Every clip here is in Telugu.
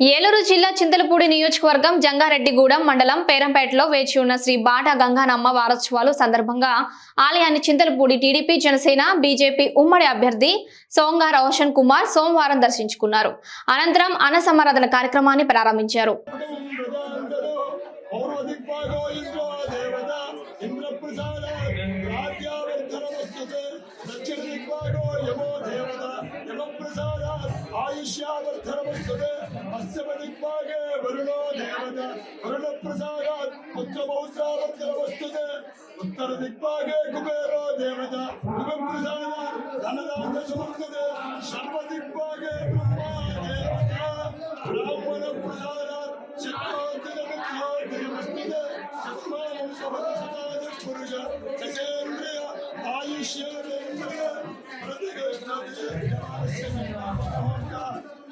ఏలూరు జిల్లా చింతలపూడి నియోజకవర్గం జంగారెడ్డిగూడెం మండలం పేరంపేటలో వేచి ఉన్న శ్రీ బాట గంగానమ్మ వారోత్సవాలు సందర్భంగా ఆలయాన్ని చింతలపూడి టీడీపీ జనసేన బీజేపీ ఉమ్మడి అభ్యర్థి సోంగా రోషన్ కుమార్ సోమవారం దర్శించుకున్నారు. అనంతరం అన్న కార్యక్రమాన్ని ప్రారంభించారు. ರುದ್ರಾಗ ವರುಣೋ ದೇವತ ವರುಣ ಪ್ರಸಾದ ಪುತ್ರಮೌಸ್ರಾವತ್ಕರ ವಸ್ತುತ ಉತ್ತರ ದಿಕ್ಪಾಗ ಕುಬೇರೋ ದೇವತ ಕುಬೆ ಪ್ರಸಾದ ಧನದಾತ ಸುಮರ್ತದ ಸರ್ವ ದಿಕ್ಪಾಗ ಬ್ರಹ್ಮ ದೇವತ ಬ್ರಾಹ್ಮಣ ಪ್ರಸಾದ ಶಕ್ತೋತ್ತರ ಮುಖ್ಯೋತ್ತರ ವಸ್ತುತ ಸತ್ಮಾನ ಸಭದ ಸದಾದ ಪುರುಷ ಸಚೇಂದ್ರಿಯ ಆಯುಷ್ಯ ಪ್ರತಿಗೃಹ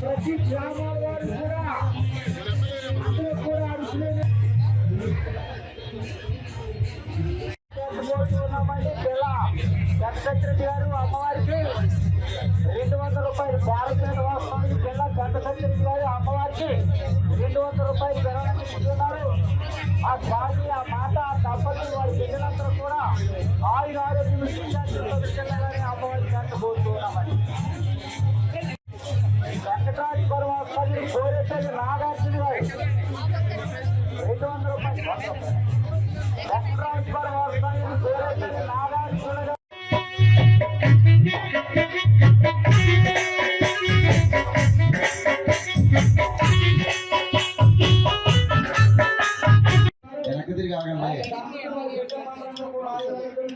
ప్రతి గ్రామాల వారు కూడా అందరూ కూడా అరుసులేని గారు అమ్మవారికి రెండు వందల రూపాయలు భారత వాస్తవానికి పిల్ల గణసత్రి గారు అమ్మవారికి రెండు వందల రూపాయలు పెరగడానికి ఆ స్వామి ఆ మాట ఆ దంపతులు వారి పిల్లలందరూ కూడా ఆయుర ఆరోగ్యం వెళ్ళాలని అమ్మవారికి కట్టుకోతున్నామండి వెంకటరాజు పరమాత్మని కోరేసరి నాగార్జున గారు రెండు వందల రూపాయలు. వెంకటరాజు పరమాత్మని కోరేసరి నాగార్జున గారు 对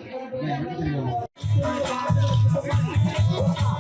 呀你看看